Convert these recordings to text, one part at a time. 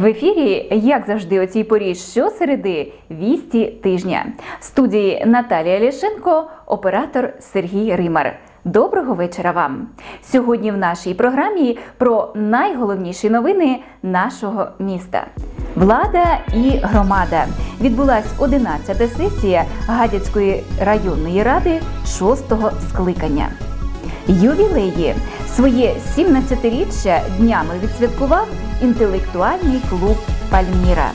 В ефірі, як завжди, о цій порі щосереди вісті тижня. В студії Наталія Ляшенко, оператор Сергій Римар. Доброго вечора вам! Сьогодні в нашій програмі про найголовніші новини нашого міста. Влада і громада відбулась 11-та сесія Гадяцької районної ради 6-го скликання. Ювілеї своє 17-річчя днями відсвяткував інтелектуальний клуб Пальміра.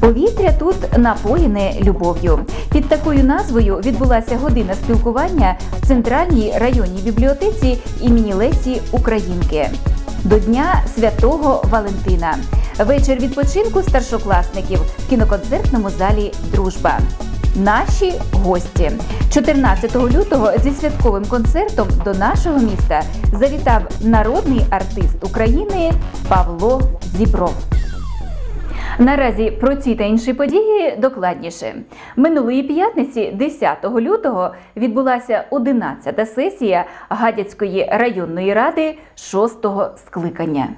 Повітря тут напоєне любов'ю. Під такою назвою відбулася година спілкування в центральній районній бібліотеці імені Лесі Українки. До Дня Святого Валентина. Вечір відпочинку старшокласників в кіноконцертному залі Дружба. Наші гості 14 лютого зі святковим концертом до нашого міста завітав народний артист України Павло Зібров. Наразі про ці та інші події докладніше. Минулої п'ятниці, 10 лютого, відбулася 11-та сесія Гадяцької районної ради 6-го скликання.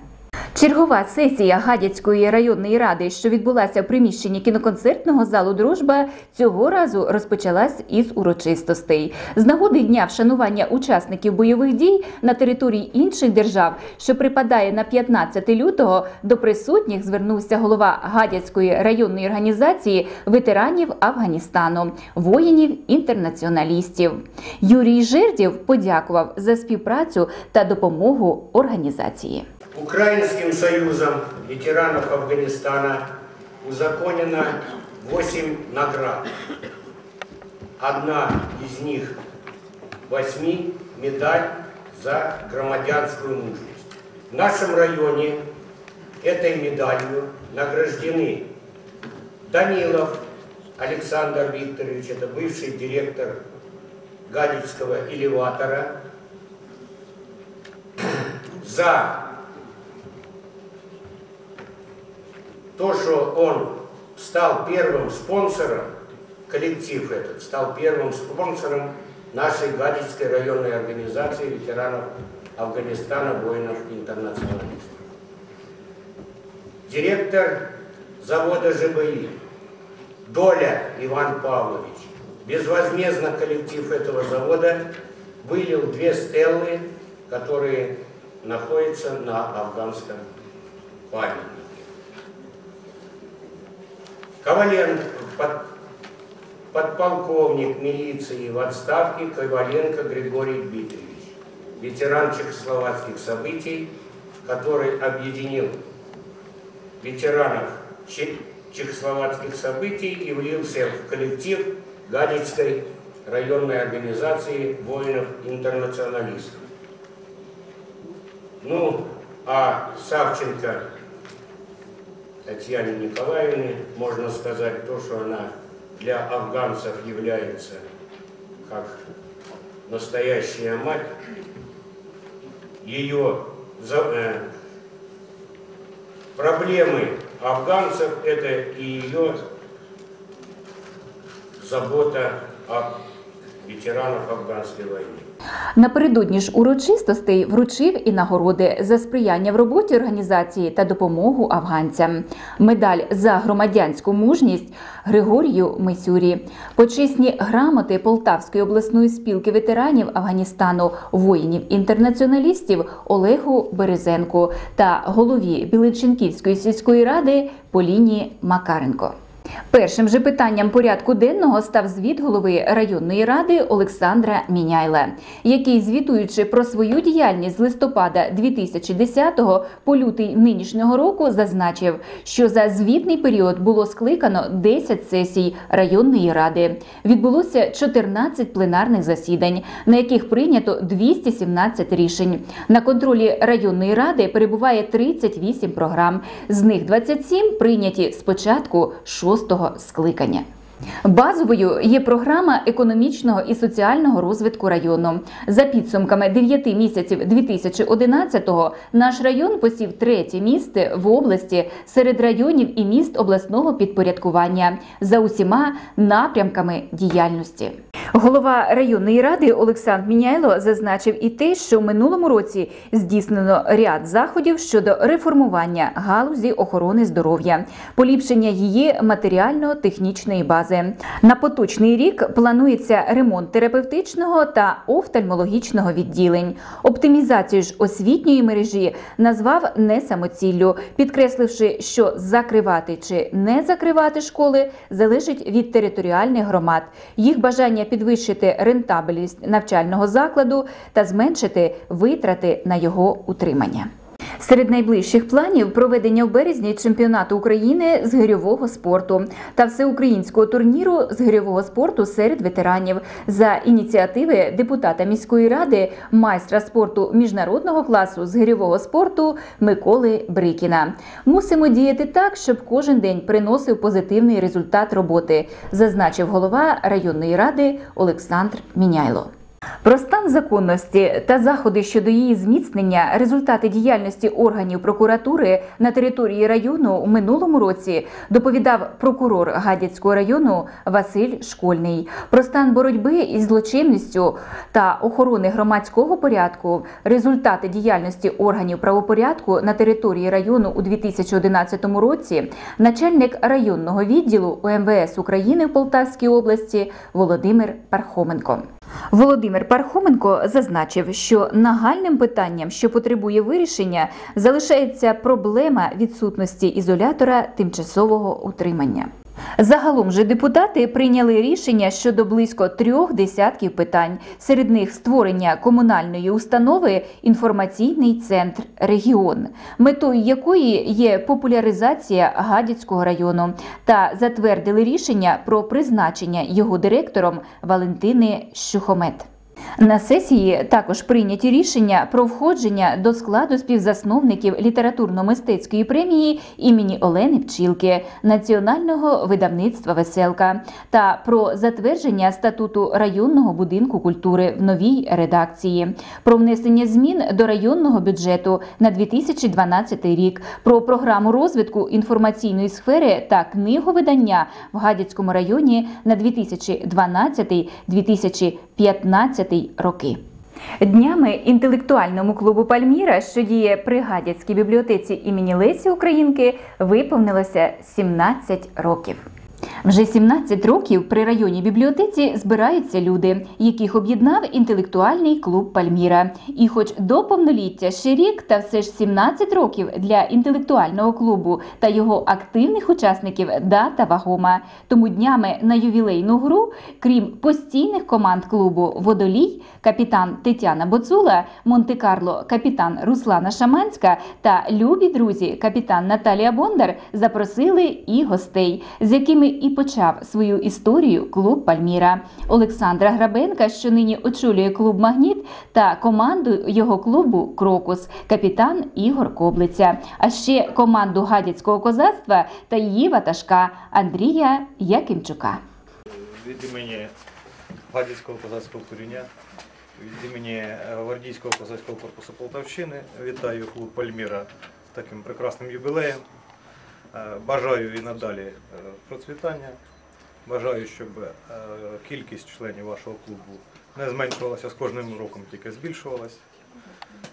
Чергова сесія Гадяцької районної ради, що відбулася в приміщенні кіноконцертного залу Дружба, цього разу розпочалась із урочистостей. З нагоди дня вшанування учасників бойових дій на території інших держав, що припадає на 15 лютого, до присутніх звернувся голова Гадяцької районної організації ветеранів Афганістану, воїнів-інтернаціоналістів. Юрій Жердів подякував за співпрацю та допомогу організації. Украинским союзом ветеранов Афганистана узаконено 8 наград. Одна из них, восьми, медаль за громадянскую мужность. В нашем районе этой медалью награждены Данилов Александр Викторович, это бывший директор Гадицкого элеватора, за то, что он стал первым спонсором, коллектив этот стал первым спонсором нашей Гадицкой районной организации ветеранов Афганистана, воинов-интернационалистов. Директор завода ЖБИ Доля Иван Павлович. Безвозмездно коллектив этого завода вылил две стеллы, которые находятся на афганском памятнике. Коваленко, под- подполковник милиции в отставке Коваленко Григорий Дмитриевич, ветеран чехословацких событий, который объединил ветеранов че- чехословацких событий и влился в коллектив Гадицкой районной организации воинов-интернационалистов. Ну, а Савченко Татьяне Николаевне можно сказать то, что она для афганцев является как настоящая мать. Ее э, проблемы афганцев – это и ее забота о ветеранах афганской войны. Напередодні ж урочистостей вручив і нагороди за сприяння в роботі організації та допомогу афганцям. Медаль за громадянську мужність Григорію Мисюрі, почесні грамоти Полтавської обласної спілки ветеранів Афганістану, воїнів-інтернаціоналістів Олегу Березенку та голові Біличенківської сільської ради Поліні Макаренко. Першим же питанням порядку денного став звіт голови районної ради Олександра Міняйла, який, звітуючи про свою діяльність з листопада 2010 по лютий нинішнього року, зазначив, що за звітний період було скликано 10 сесій районної ради. Відбулося 14 пленарних засідань, на яких прийнято 217 рішень. На контролі районної ради перебуває 38 програм. З них 27 прийняті з початку шостого скликання. Базовою є програма економічного і соціального розвитку району. За підсумками 9 місяців 2011-го наш район посів третє місце в області серед районів і міст обласного підпорядкування за усіма напрямками діяльності. Голова районної ради Олександр Міняйло зазначив і те, що в минулому році здійснено ряд заходів щодо реформування галузі охорони здоров'я, поліпшення її матеріально-технічної бази. На поточний рік планується ремонт терапевтичного та офтальмологічного відділень. Оптимізацію ж освітньої мережі назвав не самоціллю, підкресливши, що закривати чи не закривати школи залежить від територіальних громад, їх бажання підвищити рентабельність навчального закладу та зменшити витрати на його утримання. Серед найближчих планів проведення в березні чемпіонату України з гирьового спорту та всеукраїнського турніру з гирьового спорту серед ветеранів за ініціативи депутата міської ради, майстра спорту міжнародного класу з гирьового спорту Миколи Брикіна. Мусимо діяти так, щоб кожен день приносив позитивний результат роботи, зазначив голова районної ради Олександр Міняйло. Про стан законності та заходи щодо її зміцнення, результати діяльності органів прокуратури на території району у минулому році доповідав прокурор Гадяцького району Василь Школьний. Про стан боротьби із злочинністю та охорони громадського порядку, результати діяльності органів правопорядку на території району у 2011 році, начальник районного відділу УМВС України в Полтавській області Володимир Пархоменко. Володимир Пархоменко зазначив, що нагальним питанням, що потребує вирішення, залишається проблема відсутності ізолятора тимчасового утримання. Загалом же депутати прийняли рішення щодо близько трьох десятків питань. Серед них створення комунальної установи інформаційний центр регіон, метою якої є популяризація Гадяцького району, та затвердили рішення про призначення його директором Валентини Щухомет. На сесії також прийняті рішення про входження до складу співзасновників літературно-мистецької премії імені Олени Пчілки Національного видавництва Веселка та про затвердження статуту районного будинку культури в новій редакції, про внесення змін до районного бюджету на 2012 рік, про програму розвитку інформаційної сфери та книговидання в Гадяцькому районі на 2012-2015 роки. Днями інтелектуальному клубу Пальміра, що діє при Гадяцькій бібліотеці імені Лесі Українки, виповнилося 17 років. Вже 17 років при районній бібліотеці збираються люди, яких об'єднав інтелектуальний клуб Пальміра. І, хоч до повноліття ще рік, та все ж 17 років для інтелектуального клубу та його активних учасників дата вагома. Тому днями на ювілейну гру, крім постійних команд клубу Водолій, капітан Тетяна Боцула, Монте-Карло, капітан Руслана Шаманська та любі друзі, капітан Наталія Бондар запросили і гостей, з якими і почав свою історію клуб Пальміра Олександра Грабенка, що нині очолює клуб Магніт, та команду його клубу Крокус, капітан Ігор Коблиця, а ще команду гадяцького козацтва та її ватажка Андрія Якимчука. від імені Гадяцького козацького коріння, від імені е, Гвардійського козацького корпусу Полтавщини вітаю клуб Пальміра таким прекрасним юбілеєм. Е, Бажаю і надалі е, процвітання. Бажаю, щоб е, кількість членів вашого клубу не зменшувалася з кожним роком, тільки збільшувалася.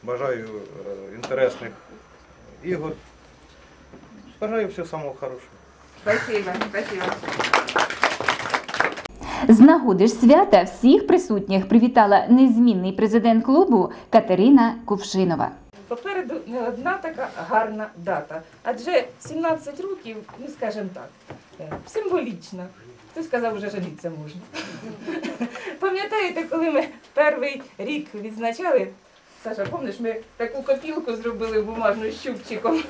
Бажаю інтересних ігор. Бажаю всього самого хорошого. Спасибо, спасибо. З нагоди ж свята всіх присутніх привітала незмінний президент клубу Катерина Кувшинова. Попереду не одна така гарна дата. Адже 17 років, ну скажімо так, е, символічно. Хтось сказав, вже жениться можна. Пам'ятаєте, коли ми перший рік відзначали, Саша, пам'ятаєш, ми таку копілку зробили бумажну з щупчиком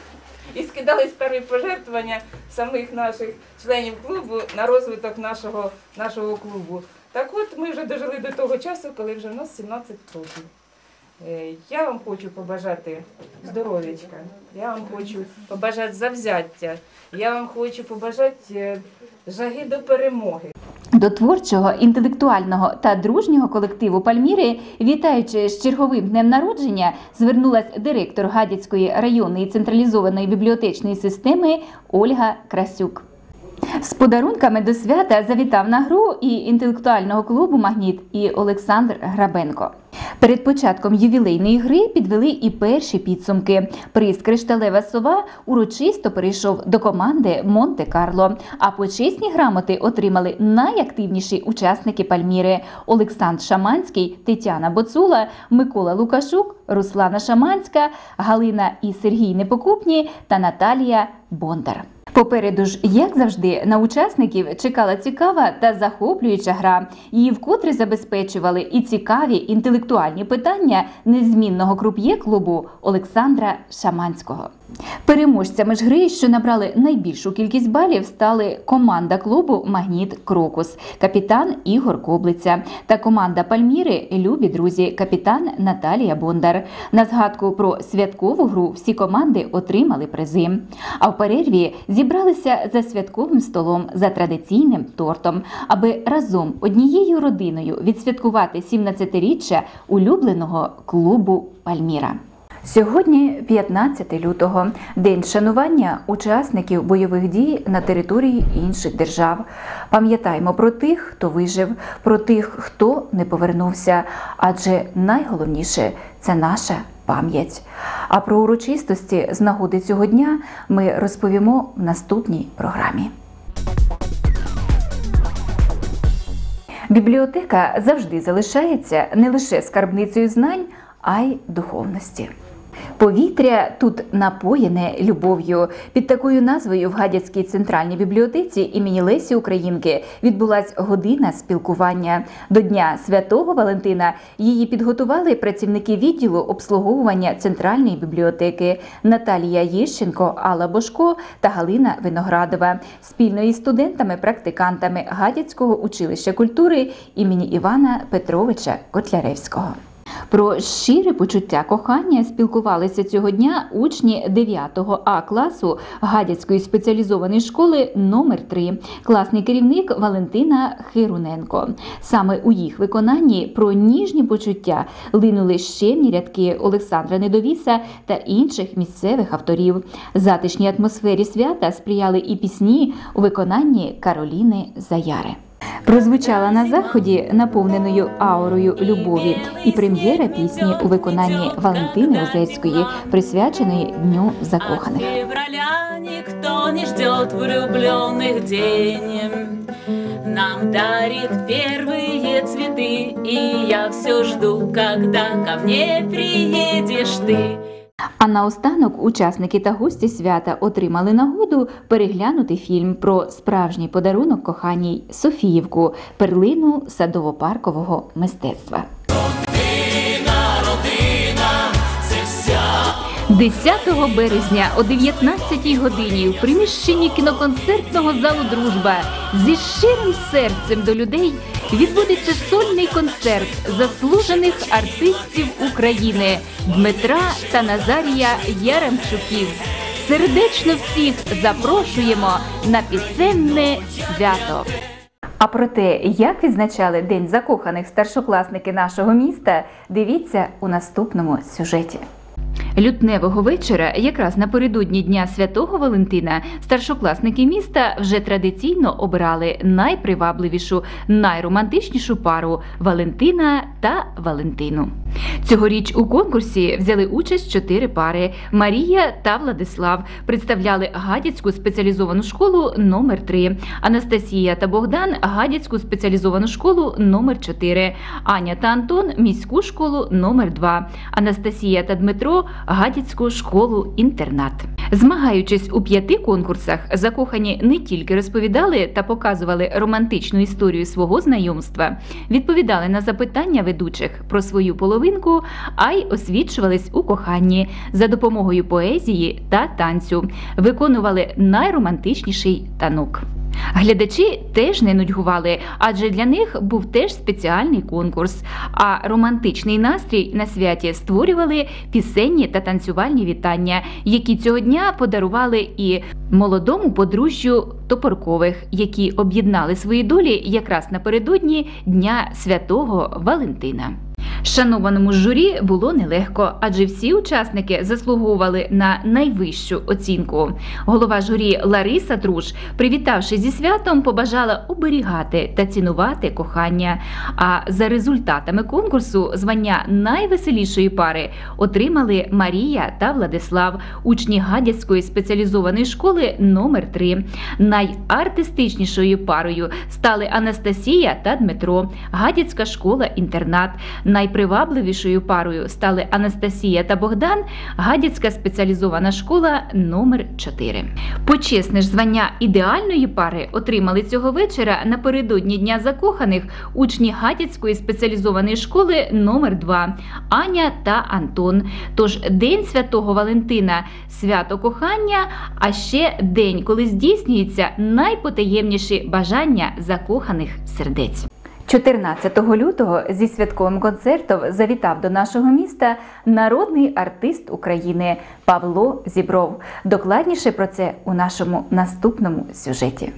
і скидались перші пожертвування самих наших членів клубу на розвиток нашого, нашого клубу. Так от ми вже дожили до того часу, коли вже в нас 17 років. Е, Я вам хочу побажати здоров'ячка, я вам хочу побажати завзяття, я вам хочу побажати е, жаги до перемоги. До творчого, інтелектуального та дружнього колективу Пальміри, вітаючи з черговим днем народження, звернулась директор Гадяцької районної централізованої бібліотечної системи Ольга Красюк. З подарунками до свята завітав на гру і інтелектуального клубу Магніт і Олександр Грабенко. Перед початком ювілейної гри підвели і перші підсумки. Приз Кришталева сова урочисто перейшов до команди Монте-Карло. А почесні грамоти отримали найактивніші учасники Пальміри: Олександр Шаманський, Тетяна Боцула, Микола Лукашук, Руслана Шаманська, Галина і Сергій Непокупні та Наталія Бондар. Попереду ж, як завжди, на учасників чекала цікава та захоплююча гра. Її вкотре забезпечували і цікаві інтелектуальні питання незмінного круп'є клубу Олександра Шаманського. Переможцями ж гри, що набрали найбільшу кількість балів, стали команда клубу Магніт Крокус, капітан Ігор Коблиця та команда Пальміри Любі друзі, капітан Наталія Бондар. На згадку про святкову гру всі команди отримали призи. А в перерві зібралися за святковим столом за традиційним тортом, аби разом однією родиною відсвяткувати 17-річчя улюбленого клубу Пальміра. Сьогодні 15 лютого, день шанування учасників бойових дій на території інших держав. Пам'ятаємо про тих, хто вижив, про тих, хто не повернувся. Адже найголовніше це наша пам'ять. А про урочистості з нагоди цього дня ми розповімо в наступній програмі. Бібліотека завжди залишається не лише скарбницею знань, а й духовності. Повітря тут напоєне любов'ю. Під такою назвою в Гадяцькій центральній бібліотеці імені Лесі Українки відбулась година спілкування. До Дня Святого Валентина її підготували працівники відділу обслуговування центральної бібліотеки Наталія Єщенко, Алла Бошко та Галина Виноградова спільно із студентами-практикантами Гадяцького училища культури імені Івана Петровича Котляревського. Про щире почуття кохання спілкувалися цього дня учні 9 А класу Гадяцької спеціалізованої школи номер 3 класний керівник Валентина Хируненко. Саме у їх виконанні про ніжні почуття линули щемні рядки Олександра Недовіса та інших місцевих авторів. Затишній атмосфері свята сприяли і пісні у виконанні Кароліни Заяри. Прозвучала на заході наповненою аурою любові і прем'єра пісні у виконанні Валентини Озецької, присвяченої Дню закоханих. Февраля никто не ждет влюбленных день. Нам дарит первые цветы, и я все жду, когда ко мне приедешь ты. А наостанок учасники та гості свята отримали нагоду переглянути фільм про справжній подарунок коханій Софіївку, перлину садово-паркового мистецтва. 10 березня о 19 годині в приміщенні кіноконцертного залу Дружба зі щирим серцем до людей відбудеться сольний концерт заслужених артистів України Дмитра та Назарія Яремчуків. Сердечно всіх запрошуємо на пісенне свято. А про те, як відзначали День закоханих старшокласники нашого міста, дивіться у наступному сюжеті. Лютневого вечора, якраз напередодні Дня Святого Валентина, старшокласники міста вже традиційно обрали найпривабливішу, найромантичнішу пару Валентина та Валентину. Цьогоріч у конкурсі взяли участь чотири пари. Марія та Владислав представляли Гадяцьку спеціалізовану школу номер 3 Анастасія та Богдан Гадяцьку спеціалізовану школу номер 4 Аня та Антон міську школу номер 2 Анастасія та Дмитро Гадяцьку школу-інтернат. Змагаючись у п'яти конкурсах, закохані не тільки розповідали та показували романтичну історію свого знайомства, відповідали на запитання ведучих про свою половинку, а й освічувались у коханні за допомогою поезії та танцю, виконували найромантичніший танок. Глядачі теж не нудьгували, адже для них був теж спеціальний конкурс. А романтичний настрій на святі створювали пісенні та танцювальні вітання, які цього дня подарували і молодому подружжю Топоркових, які об'єднали свої долі якраз напередодні Дня Святого Валентина. Шанованому журі було нелегко, адже всі учасники заслуговували на найвищу оцінку. Голова журі Лариса Труш, привітавши зі святом, побажала оберігати та цінувати кохання. А за результатами конкурсу звання найвеселішої пари отримали Марія та Владислав, учні Гадяцької спеціалізованої школи номер 3 Найартистичнішою парою стали Анастасія та Дмитро, Гадяцька школа-інтернат. Найпривабливішою парою стали Анастасія та Богдан, Гадяцька спеціалізована школа номер 4 Почесне ж звання ідеальної пари отримали цього вечора напередодні Дня закоханих учні Гадяцької спеціалізованої школи номер 2 Аня та Антон. Тож День Святого Валентина свято кохання, а ще день, коли здійснюються найпотаємніші бажання закоханих сердець. 14 лютого зі святковим концертом завітав до нашого міста народний артист України Павло Зібров. Докладніше про це у нашому наступному сюжеті.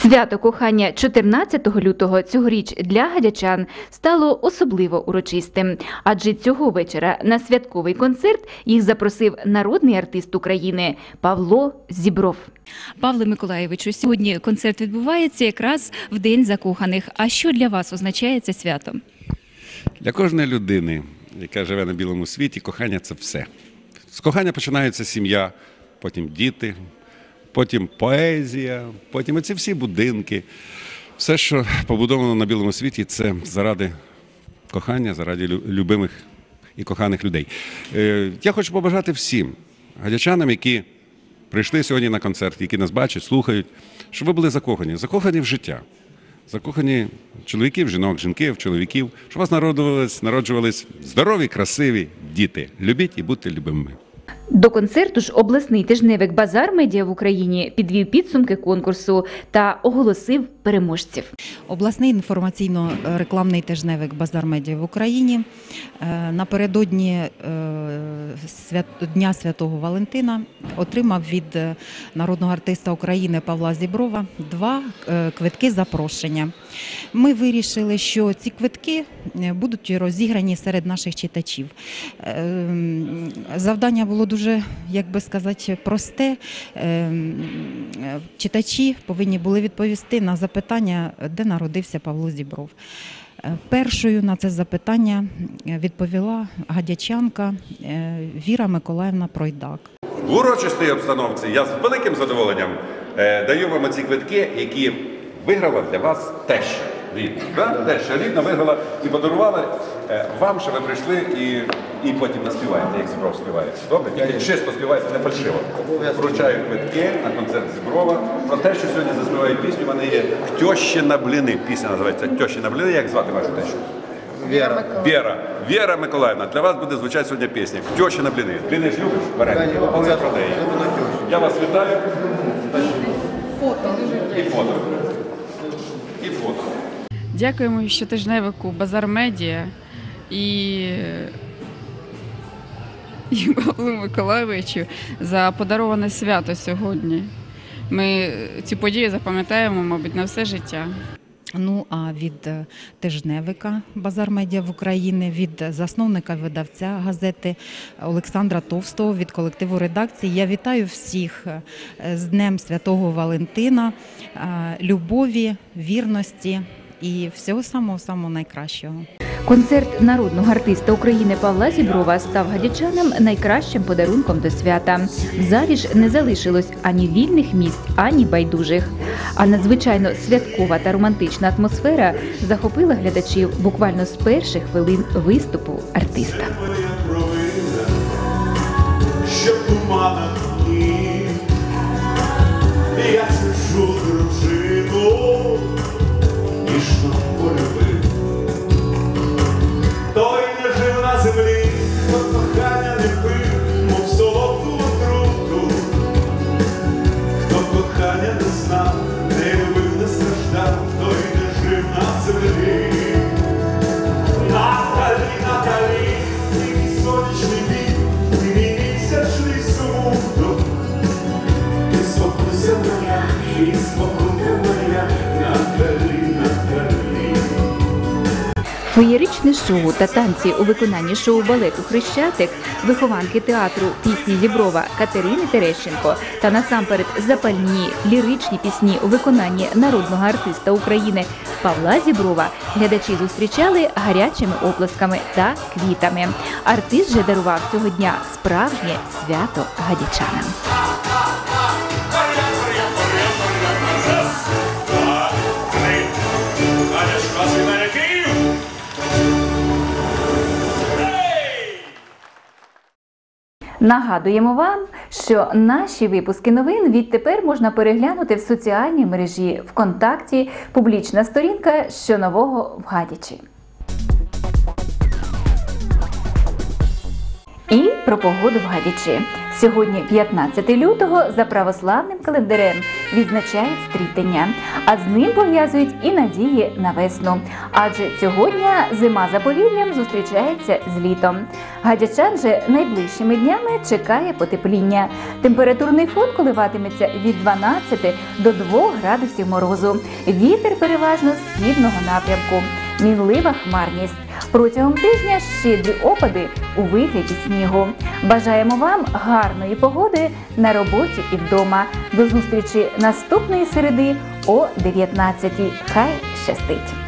Свято кохання 14 лютого цьогоріч для гадячан стало особливо урочистим, адже цього вечора на святковий концерт їх запросив народний артист України Павло Зібров. Павле Миколаєвичу, сьогодні концерт відбувається якраз в День закоханих. А що для вас означає це свято? Для кожної людини, яка живе на білому світі, кохання це все. З кохання починається сім'я, потім діти, потім поезія, потім оці всі будинки. Все, що побудовано на білому світі, це заради кохання, заради любимих і коханих людей. Е, Я хочу побажати всім гадячанам, які прийшли сьогодні на концерт, які нас бачать, слухають, щоб ви були закохані, закохані в життя. Закохані чоловіків, жінок, жінків, чоловіків, щоб вас народжувались, народжувались здорові, красиві діти. Любіть і будьте любимими. До концерту ж обласний тижневик Базар Медіа в Україні підвів підсумки конкурсу та оголосив переможців. Обласний інформаційно-рекламний тижневик Базар Медіа в Україні е, напередодні е, Дня Святого Валентина отримав від е, народного артиста України Павла Зіброва два квитки запрошення. Ми вирішили, що ці квитки будуть розіграні серед наших читачів. Завдання було дуже, як би сказати, просте. Е, м, е, Читачі повинні були відповісти на запитання, де народився Павло Зібров. Е, Першою на це запитання відповіла гадячанка е, Віра Миколаївна Пройдак. В урочистій обстановці я з великим задоволенням е, даю вам ці квитки, які виграла для вас теща рідна. Теща рідна виграла і подарувала вам, що ви прийшли і, і потім наспіваєте, як Зібров співає. Добре? Тільки чисто співаєте, не фальшиво. Вручаю квитки на концерт Зіброва. Про те, що сьогодні заспіваю пісню, в мене є «Тьощина блини. Пісня називається «Тьощина блини. Як звати вашу тещу? Вера. Віра, Віра Миколаївна, для вас буде звучати сьогодні пісня «Тьощина блини. Блини ж любиш? Вареники? Оце про неї. Я вас вітаю. Фото. І фото. І фото. Дякуємо щотижневику Базар Медіа і, і Павлу Миколайовичу за подароване свято сьогодні. Ми цю подію запам'ятаємо, мабуть, на все життя. Ну а від е, тижневика Базар Медіа в Україні, від засновника видавця газети Олександра Товстого, від колективу редакції я вітаю всіх е, з Днем Святого Валентина, е, любові, вірності і всього самого самого найкращого. Концерт народного артиста України Павла Зіброва став гадячанам найкращим подарунком до свята. В залі ж не залишилось ані вільних місць, ані байдужих. А надзвичайно святкова та романтична атмосфера захопила глядачів буквально з перших хвилин виступу артиста. Я дружину, Феєричне шоу та танці у виконанні шоу балету Хрещатик, вихованки театру пісні Зіброва Катерини Терещенко та насамперед запальні ліричні пісні у виконанні народного артиста України Павла Зіброва глядачі зустрічали гарячими оплесками та квітами. Артист же дарував цього дня справжнє свято гадячанам. Нагадуємо вам, що наші випуски новин відтепер можна переглянути в соціальній мережі ВКонтакті, публічна сторінка що нового в Гадячі. І про погоду в Гадячі. Сьогодні, 15 лютого, за православним календарем відзначають стрітення, а з ним пов'язують і надії на весну. Адже цього дня зима за повір'ям зустрічається з літом. Гадячан же найближчими днями чекає потепління. Температурний фон коливатиметься від 12 до 2 градусів морозу. Вітер переважно східного напрямку. Мінлива хмарність. Протягом тижня щедрі опади у вигляді снігу. Бажаємо вам гарної погоди на роботі і вдома. До зустрічі наступної середи о 19 Хай щастить!